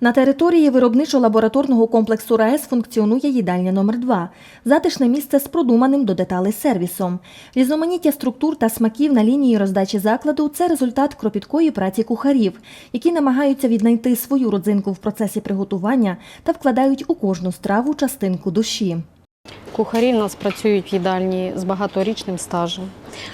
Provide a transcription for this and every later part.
На території виробничо-лабораторного комплексу РаЕС функціонує їдальня номер 2 затишне місце з продуманим до деталей сервісом. Різноманіття структур та смаків на лінії роздачі закладу це результат кропіткої праці кухарів, які намагаються віднайти свою родзинку в процесі приготування та вкладають у кожну страву частинку душі. Кухарі в нас працюють в їдальні з багаторічним стажем,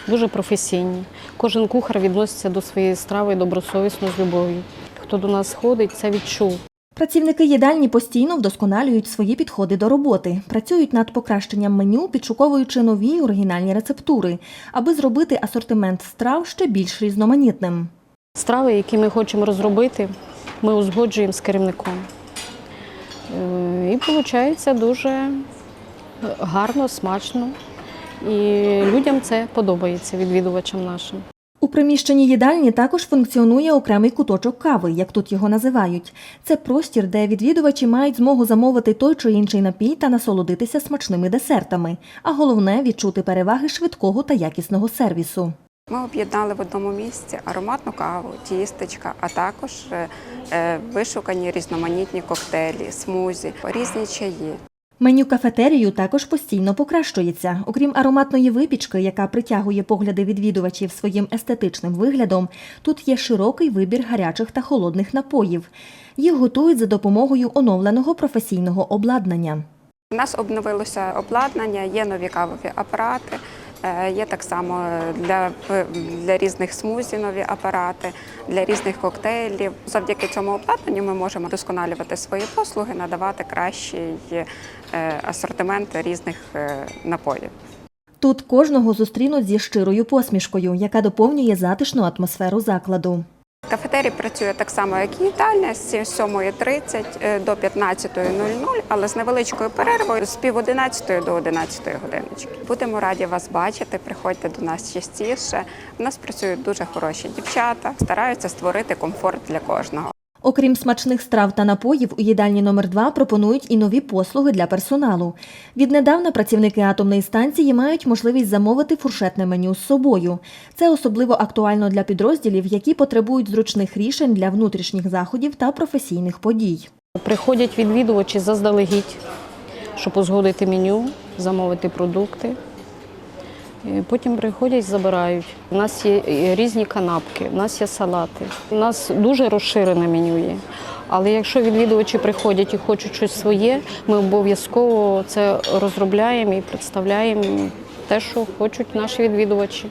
дуже професійні. Кожен кухар відноситься до своєї страви добросовісно з любов'ю. Хто до нас ходить, це відчув. Працівники їдальні постійно вдосконалюють свої підходи до роботи, працюють над покращенням меню, підшуковуючи нові оригінальні рецептури, аби зробити асортимент страв ще більш різноманітним. Страви, які ми хочемо розробити, ми узгоджуємо з керівником. Е, І виходить дуже гарно, смачно. І людям це подобається, відвідувачам нашим. У приміщенні їдальні також функціонує окремий куточок кави, як тут його називають. Це простір, де відвідувачі мають змогу замовити той чи інший напій та насолодитися смачними десертами, а головне відчути переваги швидкого та якісного сервісу. Ми об'єднали в одному місці ароматну каву, тістечка, а також е, е, вишукані різноманітні коктейлі, смузі, різні чаї. Меню кафетерію також постійно покращується. Окрім ароматної випічки, яка притягує погляди відвідувачів своїм естетичним виглядом, тут є широкий вибір гарячих та холодних напоїв. Їх готують за допомогою оновленого професійного обладнання. У нас обновилося обладнання, є нові кавові апарати, є так само для, для різних смузі нові апарати, для різних коктейлів. Завдяки цьому обладнанню ми можемо досконалювати свої послуги, надавати кращий е, асортимент різних е, напоїв. Тут кожного зустрінуть зі щирою посмішкою, яка доповнює затишну атмосферу закладу. Кафетерій працює так само, як і їдальня, з 7.30 е, до 15.00, але з невеличкою перервою з пів 11 до 11 годиночки. Будемо раді вас бачити. Приходьте до нас частіше. У нас працюють дуже хороші дівчата, стараються створити комфорт для кожного. Окрім смачних страв та напоїв, у їдальні номер 2 пропонують і нові послуги для персоналу. Віднедавна працівники атомної станції мають можливість замовити фуршетне меню з собою. Це особливо актуально для підрозділів, які потребують зручних рішень для внутрішніх заходів та професійних подій. Приходять відвідувачі заздалегідь, щоб узгодити меню, замовити продукти. Потім приходять, забирають. У нас є е, різні канапки, у нас є салати. У нас дуже розширене меню є. Але якщо відвідувачі приходять і хочуть щось своє, ми обов'язково це розробляємо і представляємо те, що хочуть наші відвідувачі.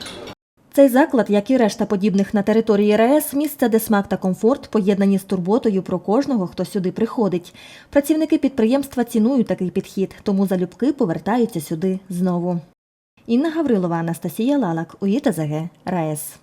Цей заклад, як і решта подібних на території РаЕС, місце, де смак та комфорт поєднані з турботою про кожного, хто сюди приходить. Працівники підприємства цінують такий підхід, тому залюбки повертаються сюди знову. Інна Гаврилова, Анастасія Лалак, УІТЗГ, РаЕС.